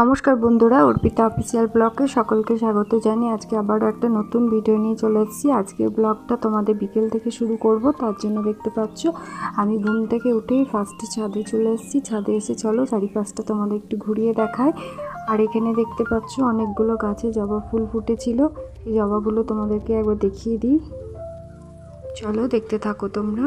নমস্কার বন্ধুরা, অর্পিতা অফিসিয়াল ব্লগে সকলকে স্বাগত জানিয়ে আজকে আবারও একটা নতুন ভিডিও নিয়ে চলে এসেছি। আজকের ব্লগটা তোমাদের বিকেল থেকে শুরু করব, তার জন্য দেখতে পাচ্ছ, আমি ঘুম থেকে উঠেই ফার্স্টে ছাদে চলে এসেছি। ছাদে এসে চলো, চারিপাশটা তোমাদের একটু ঘুরিয়ে দেখায় আর এখানে দেখতে পাচ্ছ, অনেকগুলো গাছে জবা ফুল ফুটেছিল। এই জবাগুলো তোমাদেরকে একবার দেখিয়ে দিই। চলো, দেখতে থাকো তোমরা।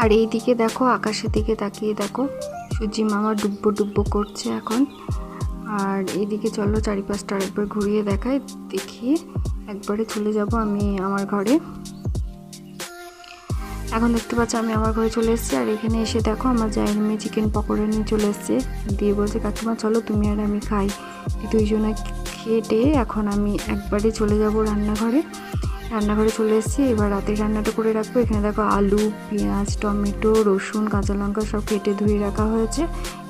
আর এই দিকে দেখো, আকাশের দিকে তাকিয়ে দেখো সূর্যি মামা ডুব্বো ডুব্বো করছে এখন। আর এইদিকে চলো চারিপাশটা আরেকবার ঘুরিয়ে দেখাই দেখিয়ে একবারে চলে যাব আমি আমার ঘরে। এখন দেখতে পাচ্ছ আমি আমার ঘরে চলে এসেছি, আর এখানে এসে দেখো আমার জায়ের চিকেন পকোড়া নিয়ে চলে এসছে। দিয়ে বলছে, কাকিমা, চলো তুমি আর আমি খাই। দুইজনে খেটে এখন আমি একবারে চলে যাব রান্নাঘরে। রান্নাঘরে চলে এসেছি। এবার রাতের রান্নাটা করে রাখব। এখানে দেখো আলু, পেঁয়াজ, টমেটো, রসুন, কাঁচা লঙ্কা সব কেটে ধুয়ে রাখা হয়েছে।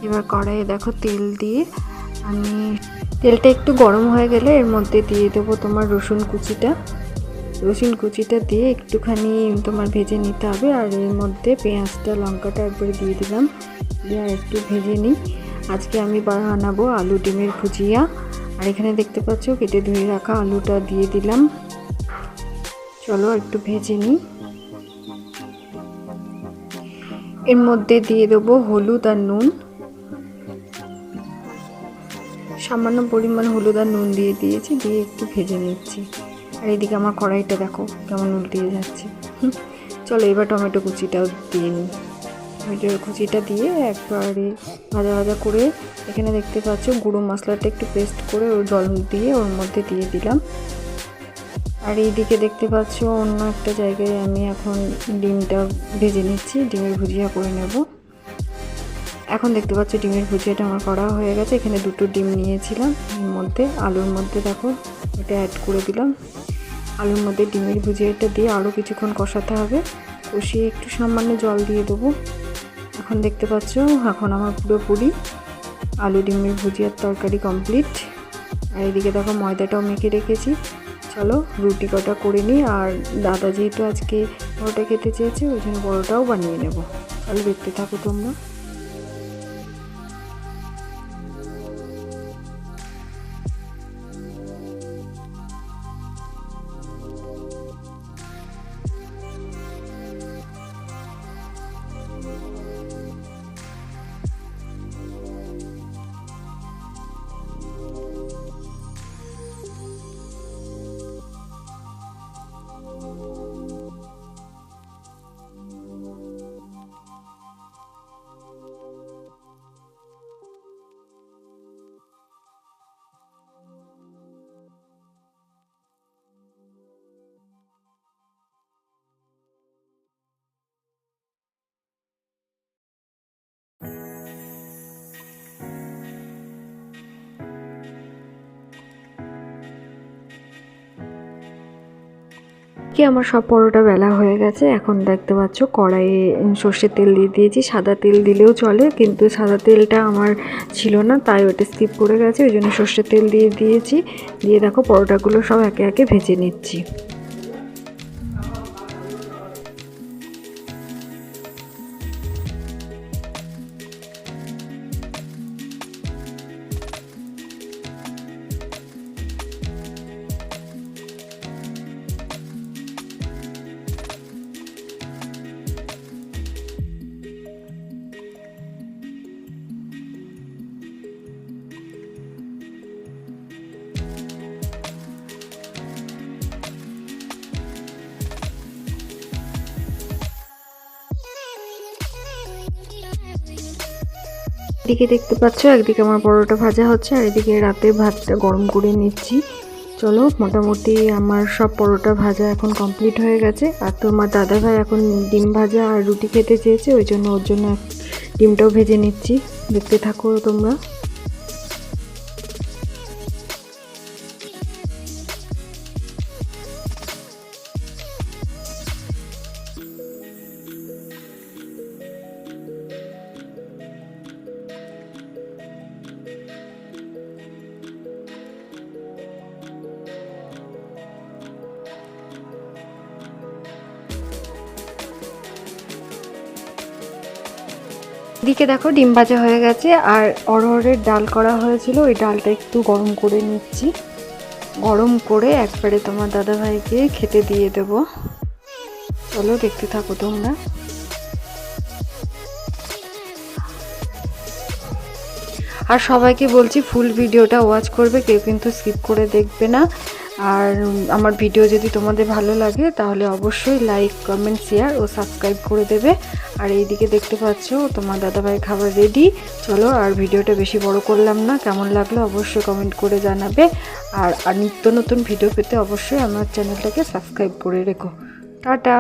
এবার কড়াইয়ে দেখো তেল দিয়ে আমি তেলটা একটু গরম হয়ে গেলে এর মধ্যে দিয়ে দেবো তোমার রসুন কুচিটা। রসুন কুচিটা দিয়ে একটুখানি তোমার ভেজে নিতে হবে আর এর মধ্যে পেঁয়াজটা, লঙ্কাটা একবারে দিয়ে দিলাম। দিয়ে আর একটু ভেজে নিই। আজকে আমি বানাবো আলু ডিমের ভুজিয়া। আর এখানে দেখতে পাচ্ছ কেটে ধুয়ে রাখা আলুটা দিয়ে দিলাম। চলো একটু ভেজে নিই। এর মধ্যে দিয়ে দেবো হলুদ আর নুন। সামান্য পরিমাণ হলুদ আর নুন দিয়ে দিয়েছি, দিয়ে একটু ভেজে নিচ্ছি। আর এদিকে আমার কড়াইটা দেখো কেমন উল্টিয়ে যাচ্ছে। চলো এবার টমেটো কুচিটাও দিয়ে নিই। টমেটোর কুচিটা দিয়ে একবারে ভাজা ভাজা করে এখানে দেখতে পাচ্ছ গুঁড়ো মশলাটা একটু পেস্ট করে ওর জল দিয়ে ওর মধ্যে দিয়ে দিলাম। আর এইদিকে দেখতে পাচ্ছ অন্য একটা জায়গায় আমি এখন ডিমটা ভেজে নিচ্ছি, ডিমের ভুজিয়া করে নেব। এখন দেখতে পাচ্ছ ডিমের ভুজিয়াটা আমার করা হয়ে গেছে, এখানে দুটো ডিম নিয়েছিলাম, এর মধ্যে আলুর মধ্যে দেখো এটা অ্যাড করে দিলাম। আলুর মধ্যে ডিমের ভুজিয়াটা দিয়ে আরও কিছুক্ষণ কষাতে হবে, কষিয়ে একটু সামান্য জল দিয়ে দেবো। এখন দেখতে পাচ্ছ এখন আমার পুরোপুরি আলু ডিমের ভুজিয়ার তরকারি কমপ্লিট আর এদিকে দেখো ময়দাটাও মেখে রেখেছি চলো, রুটি কটা করে নিই আর দাদা যেহেতু আজকে পরোটা খেতে চেয়েছে, ওই জন্য পরোটাও বানিয়ে নেব। চলো দেখতে থাকো তোমরা। কি আমার সব পরোটা বেলা হয়ে গেছে। এখন দেখতে পাচ্ছ কড়াইয়ে সর্ষের তেল দিয়ে দিয়েছি। সাদা তেল দিলেও চলে, কিন্তু সাদা তেলটা আমার ছিল না, তাই ওটা স্কিপ করে গেছে। ওই জন্য সর্ষের তেল দিয়ে দিয়েছি। দিয়ে দেখো পরোটাগুলো সব একে একে ভেজে নিচ্ছি। এদিকে দেখতে পাচ্ছ, একদিকে আমার পরোটা ভাজা হচ্ছে, আর এদিকে রাতে ভাতটা গরম করে নিচ্ছি। চলো, মোটামুটি আমার সব পরোটা ভাজা এখন কমপ্লিট হয়ে গেছে, আর তো আমার দাদা ভাই এখন ডিম ভাজা আর রুটি খেতে চেয়েছে, ওই জন্য ওর জন্য ডিমটাও ভেজে নিচ্ছি। দেখতে থাকো তোমরা। এদিকে দেখো ডিম ভাজা হয়ে গেছে, আর অরহরের ডাল করা হয়েছিল, ওই ডালটা একটু গরম করে নিচ্ছি। গরম করে একবারে তোমার দাদাভাইকে খেতে দিয়ে দেবো। চলো দেখতে থাকো তোমরা। আর সবাইকে বলছি, ফুল ভিডিওটা ওয়াচ করবে, কেউ কিন্তু স্কিপ করে দেখবে না। আর আমার ভিডিও যদি তোমাদের ভালো লাগে, তাহলে অবশ্যই লাইক কমেন্ট শেয়ার ও সাবস্ক্রাইব করে দেবে। আর এইদিকে দেখতে পাচ্ছ, তোমার দাদাভাই খাবার রেডি চলো, আর ভিডিওটা বেশি বড় করলাম না, কেমন লাগল অবশ্যই কমেন্ট করে জানাবে। আর আর নিত্য নতুন ভিডিও পেতে অবশ্যই আমার চ্যানেলটাকে সাবস্ক্রাইব করে রেখো। টাটা!